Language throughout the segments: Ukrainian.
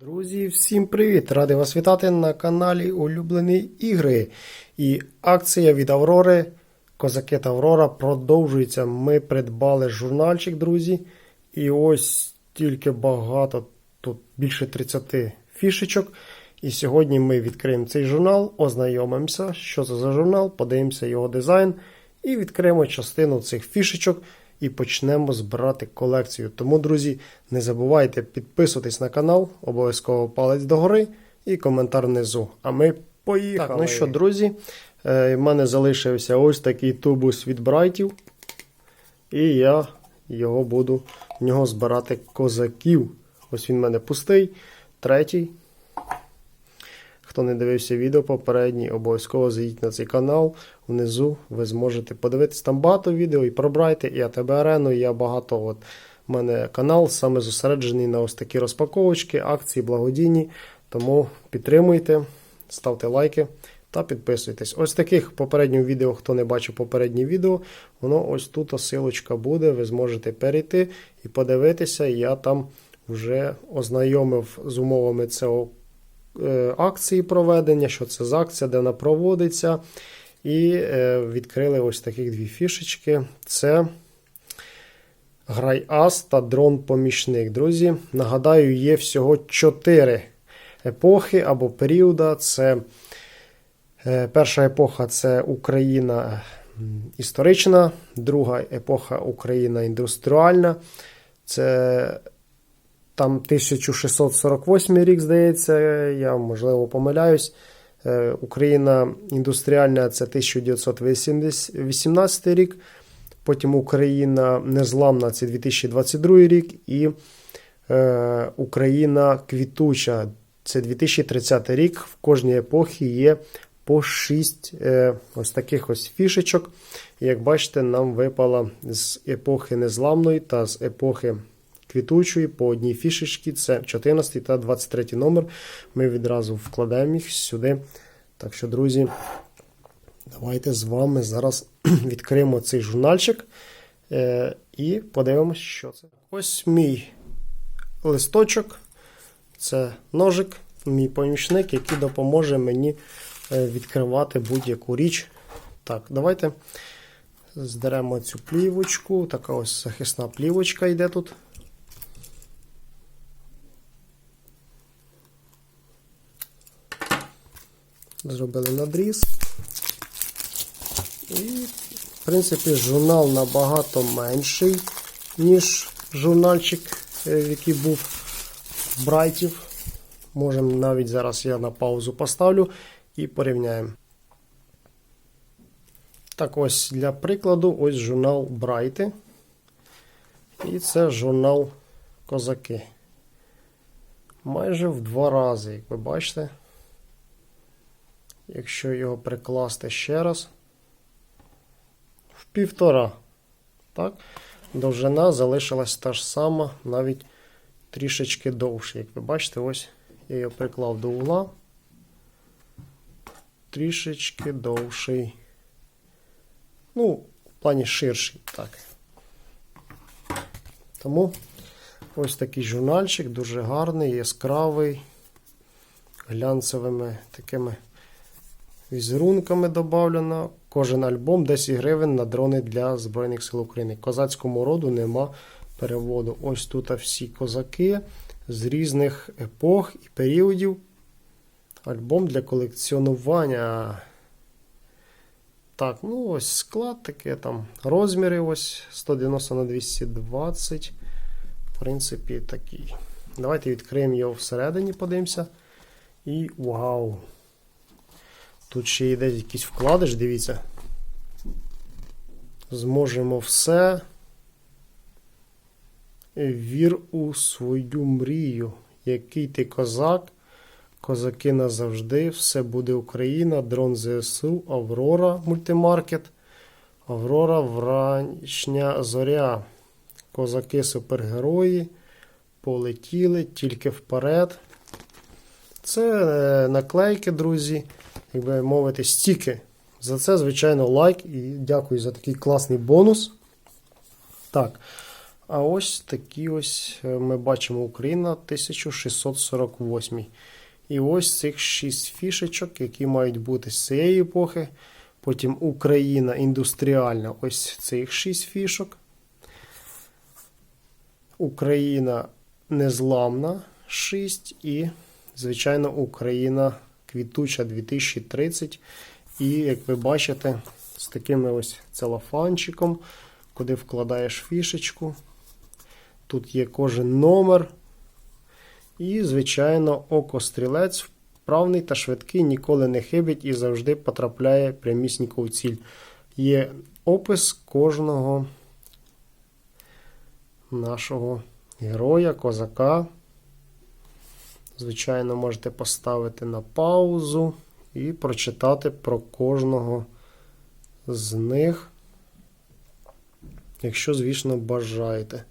Друзі, всім привіт! Радий вас вітати на каналі Улюблені ігри. І акція від Аврори, Козаки та Аврора продовжується. Ми придбали журнальчик, друзі. І ось тільки багато, тут більше 30 фішечок. І сьогодні ми відкриємо цей журнал, ознайомимося, що це за журнал, подивимося його дизайн і відкриємо частину цих фішечок і почнемо збирати колекцію. Тому, друзі, не забувайте підписуватись на канал, обов'язково палець догори і коментар внизу. А ми поїхали. Так, ну що, друзі, е, в мене залишився ось такий тубус від брайтів. І я його буду в нього збирати козаків. Ось він в мене пустий, третій. Хто не дивився відео попередні, обов'язково зайдіть на цей канал. Внизу ви зможете подивитись там багато відео і про Брайти, і АТБ Арену. Я багато. От У мене канал саме зосереджений на ось такі розпаковочки, акції, благодійні. Тому підтримуйте, ставте лайки та підписуйтесь. Ось таких попередніх відео, хто не бачив попереднє відео, воно ось тут осилочка буде. Ви зможете перейти і подивитися. Я там вже ознайомив з умовами цього акції проведення, що це за акція, де вона проводиться. І е, відкрили ось таких дві фішечки. Це Грай Ас та дрон-помічник. Друзі, нагадаю, є всього 4 епохи або періода. Це е, перша епоха це Україна історична, друга епоха Україна індустріальна. Це там 1648 рік, здається, я можливо помиляюсь. Е, Україна індустріальна це 1918 рік. Потім Україна незламна це 2022 рік. І е, Україна квітуча це 2030 рік. В кожній епохі є по 6 е, ось таких ось фішечок. Як бачите, нам випало з епохи незламної та з епохи квітучої по одній фішечці. Це 14 та 23 номер. Ми відразу вкладаємо їх сюди. Так що, друзі, давайте з вами зараз відкриємо цей журнальчик е, і подивимось, що це. Ось мій листочок. Це ножик, мій помічник, який допоможе мені е, відкривати будь-яку річ. Так, давайте здеремо цю плівочку. Така ось захисна плівочка йде тут. Зробили надріз. І, в принципі, журнал набагато менший, ніж журнальчик, е, який був в Брайтів. Можемо навіть зараз я на паузу поставлю і порівняємо. Так, ось для прикладу, ось журнал Брайти. І це журнал Козаки. Майже в два рази, як ви бачите. Якщо його прикласти ще раз, в півтора. Так? Довжина залишилась та ж сама, навіть трішечки довше. Як ви бачите, ось я його приклав до угла. Трішечки довший. Ну, в плані ширший. Так. Тому ось такий журнальчик, дуже гарний, яскравий, глянцевими такими візерунками додавлено. Кожен альбом 10 гривень на дрони для Збройних сил України. Козацькому роду нема переводу. Ось тут всі козаки з різних епох і періодів. Альбом для колекціонування. Так, ну ось склад таке там. Розміри ось 190 на 220. В принципі, такий. Давайте відкриємо його всередині, подивимося. І вау! Тут ще йде якийсь вкладиш, дивіться. Зможемо все. Вір у свою мрію. Який ти козак? Козаки назавжди. Все буде Україна, дрон ЗСУ, Аврора мультимаркет. Аврора вранішня зоря. Козаки супергерої. Полетіли тільки вперед. Це е, наклейки, друзі як би мовити, стіки. За це, звичайно, лайк і дякую за такий класний бонус. Так. А ось такі ось е, ми бачимо Україна 1648. І ось цих 6 фішечок, які мають бути з цієї епохи. Потім Україна індустріальна, ось цих 6 фішок. Україна незламна 6 і, звичайно, Україна квітуча 2030. І, як ви бачите, з такими ось целофанчиком, куди вкладаєш фішечку. Тут є кожен номер. І, звичайно, око-стрілець вправний та швидкий, ніколи не хибить і завжди потрапляє прямісінько в ціль. Є опис кожного нашого героя, козака. Звичайно, можете поставити на паузу і прочитати про кожного з них, якщо, звісно, бажаєте.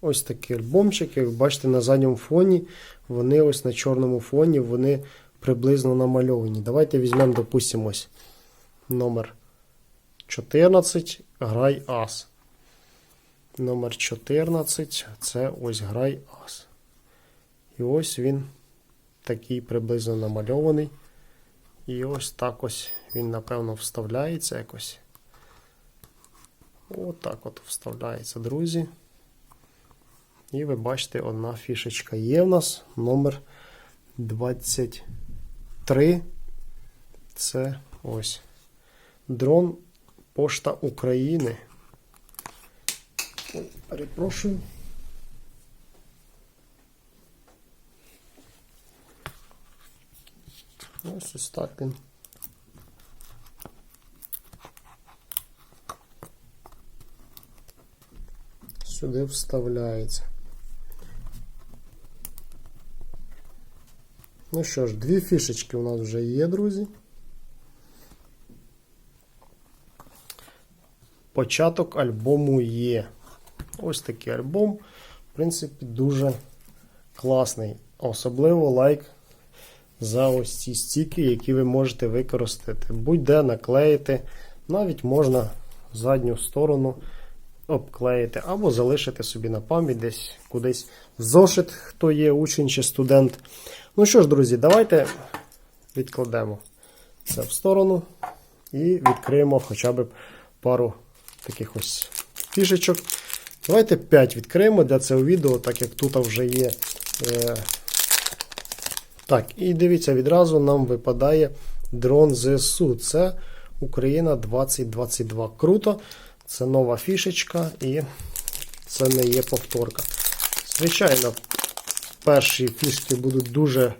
Ось такий альбомчик, як бачите, на задньому фоні, вони ось на чорному фоні, вони приблизно намальовані. Давайте візьмемо, допустимо, ось номер 14, грай ас. Номер 14 це ось грай ас. І ось він такий приблизно намальований. І ось так ось він, напевно, вставляється якось. Отак от вставляється, друзі. І ви бачите, одна фішечка є в нас. Номер 23. Це ось дрон Пошта України. Перепрошую. Ось ось так він. Сюди вставляється. Ну що ж, дві фішечки у нас вже є, друзі. Початок альбому є. Ось такий альбом. В принципі, дуже класний. Особливо лайк за ось ці стіки, які ви можете використати. Будь-де наклеїти. Навіть можна задню сторону обклеїти, або залишити собі на пам'ять десь кудись в зошит, хто є учень чи студент. Ну що ж, друзі, давайте відкладемо це в сторону і відкриємо хоча б пару таких ось фішечок. Давайте 5 відкриємо для цього відео, так як тут вже є. Е... Так, і дивіться, відразу нам випадає дрон ЗСУ. Це Україна 2022. Круто. Це нова фішечка і це не є повторка. Звичайно, перші фішки будуть дуже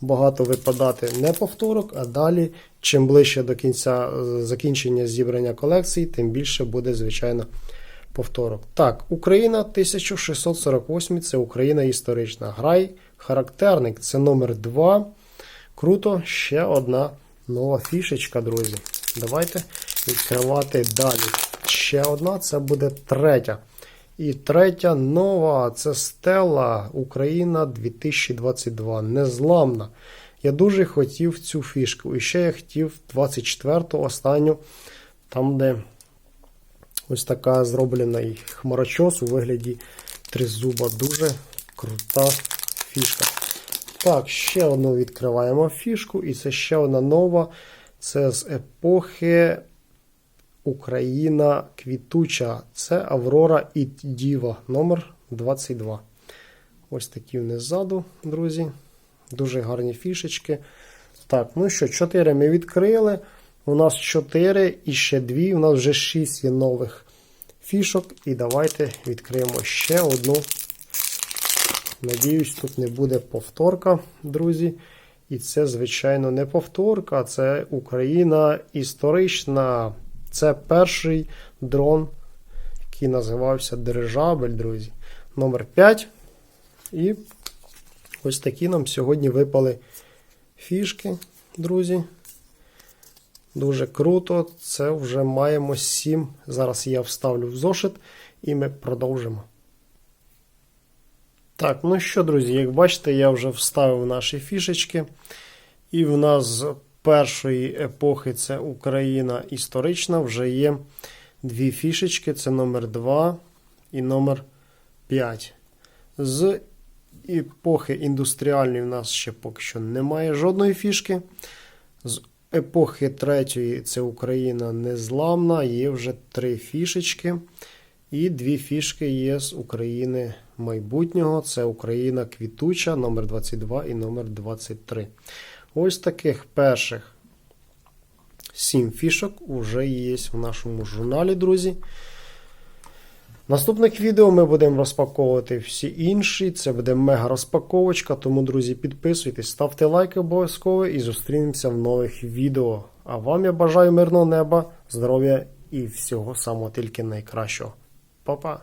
багато випадати не повторок, а далі, чим ближче до кінця е, закінчення зібрання колекцій, тим більше буде, звичайно, повторок. Так, Україна 1648 це Україна історична. Грай, характерник це номер 2. Круто, ще одна нова фішечка, друзі. Давайте відкривати далі. Ще одна, це буде третя. І третя нова це Стела Україна 2022. Незламна. Я дуже хотів цю фішку. І ще я хотів 24-ту останню, там, де ось така зроблена хмарочос у вигляді тризуба. Дуже крута фішка. Так, ще одну відкриваємо фішку. І це ще одна нова. Це з епохи Україна квітуча. Це Аврора і Діва номер 22. Ось такі вони ззаду, друзі. Дуже гарні фішечки. Так, ну що, 4 ми відкрили. У нас 4 і ще 2. У нас вже 6 є нових фішок. І давайте відкриємо ще одну. Надіюсь, тут не буде повторка, друзі. І це, звичайно, не повторка, це Україна історична. Це перший дрон, який називався Дирижабель, друзі. Номер 5. І ось такі нам сьогодні випали фішки, друзі. Дуже круто. Це вже маємо 7. Зараз я вставлю в зошит і ми продовжимо. Так, ну що, друзі, як бачите, я вже вставив наші фішечки. І в нас першої епохи це Україна історична, вже є дві фішечки: це номер 2 і номер 5. З епохи індустріальної в нас ще поки що немає жодної фішки. З епохи третьої це Україна незламна, є вже три фішечки. І дві фішки є з України майбутнього. Це Україна квітуча, номер 22 і номер 23. Ось таких перших сім фішок вже є в нашому журналі, друзі. В наступних відео ми будемо розпаковувати всі інші. Це буде мега розпаковочка. Тому, друзі, підписуйтесь, ставте лайки обов'язково і зустрінемося в нових відео. А вам я бажаю мирного неба, здоров'я і всього самого тільки найкращого. Па-па!